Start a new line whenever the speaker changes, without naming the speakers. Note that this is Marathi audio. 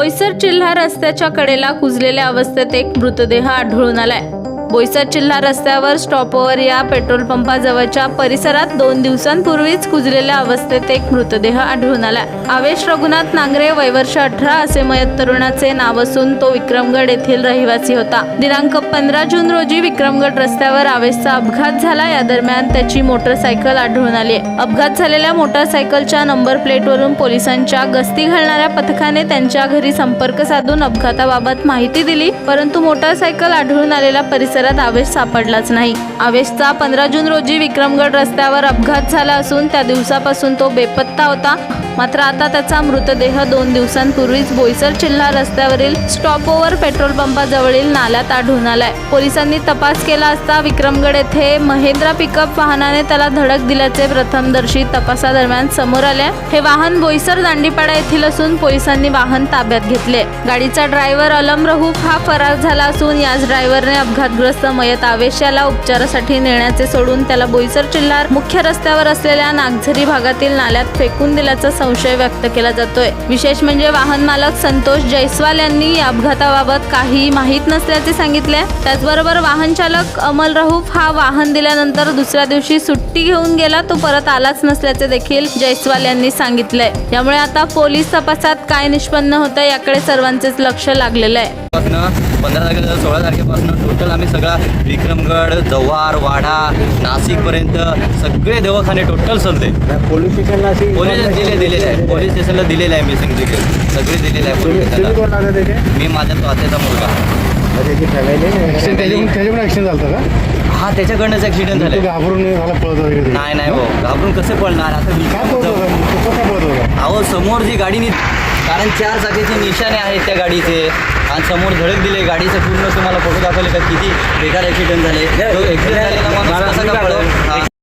बोईसर जिल्हा रस्त्याच्या कडेला कुजलेल्या अवस्थेत एक मृतदेह आढळून आलाय. बोईसर चिल्हा रस्त्यावर स्टॉपवर या पेट्रोल पंपाजवळच्या परिसरात दोन दिवसांपूर्वीच कुजलेल्या अवस्थेत एक मृतदेह आढळून आला. आवेश रघुनाथ नांगरे वयवर्ष अठरा असे मयत तरुणाचे नाव असून तो विक्रमगड येथील रहिवासी होता. दिनांक पंधरा जून रोजी विक्रमगड रस्त्यावर आवेशचा अपघात झाला. या दरम्यान त्याची मोटरसायकल आढळून आली अपघात झालेल्या मोटरसायकलच्या नंबर प्लेटवरून पोलिसांच्या गस्ती घालणाऱ्या पथकाने त्यांच्या घरी संपर्क साधून अपघाताबाबत माहिती दिली परंतु मोटरसायकल आढळून आलेल्या परिसरात आवेश सापडलाच नाही. आवेशचा पंधरा जून रोजी विक्रमगड रस्त्यावर अपघात झाला असून त्या दिवसापासून तो बेपत्ता होता. मात्र आता त्याचा मृतदेह दोन दिवसांपूर्वीच बोईसर चिल्हा रस्त्यावरील स्टॉप ओव्हर पेट्रोल पंपाजवळील नाल्यात आढळून आलाय. पोलिसांनी तपास केला असता विक्रमगड येथे महेंद्रा पिकअप वाहनाने त्याला धडक दिल्याचे प्रथमदर्शी तपासादरम्यान समोर आले. हे वाहन बोईसर दांडीपाडा येथील असून पोलिसांनी वाहन ताब्यात घेतले. गाडीचा ड्रायव्हर अलम रहूफ हा फरार झाला असून याच ड्रायव्हरने अपघातग्रस्त मयत आवेशाला उपचारासाठी नेण्याचे सोडून त्याला बोईसर जिल्हा मुख्य रस्त्यावर असलेल्या नागझरी भागातील नाल्यात फेकून दिल्याचा संशय व्यक्त केला जातोय. विशेष म्हणजे वाहन मालक संतोष जयस्वाल यांनी या अपघाताबाबत काही माहीत नसल्याचे सांगितले. त्याचबरोबर वाहन चालक अमल रहुफ हा वाहन दिल्यानंतर दुसऱ्या दिवशी सुट्टी घेऊन गेला तो परत आलाच नसल्याचे देखील जयस्वाल यांनी सांगितलंय यामुळे आता पोलीस तपासात काय निष्पन्न होतं याकडे सर्वांचेच लक्ष लागलेलं आहे.
पंधरा तारखेला सोळा तारखेपासून टोटल आम्ही सगळा विक्रमगड जव्हार वाडा नाशिकपर्यंत सगळे दवाखाने टोटल चालते
पोलीस स्टेशनला
पोलीस दिले दिलेले आहे. पोलीस स्टेशनला दिलेलं आहे मी सांगितले सगळे दिलेले आहे पोलीस स्टेशनला. मी माझ्या तात्याचा मुलगा. हा त्याच्याकडनंच ॲक्सिडेंट
तू
झाले
घाबरून.
नाही नाही हो. घाबरून कसे पळणार? आता अहो समोर जी गाडी नि कारण चार चाकीचे निशाणे आहेत त्या गाडीचे. आणि समोर धडक दिले गाडीचं पूर्ण तुम्हाला फोटो दाखवले का? किती बेकार ॲक्सिडेंट झाले. तो ॲक्सिडेंट झालेला माणूस कसा?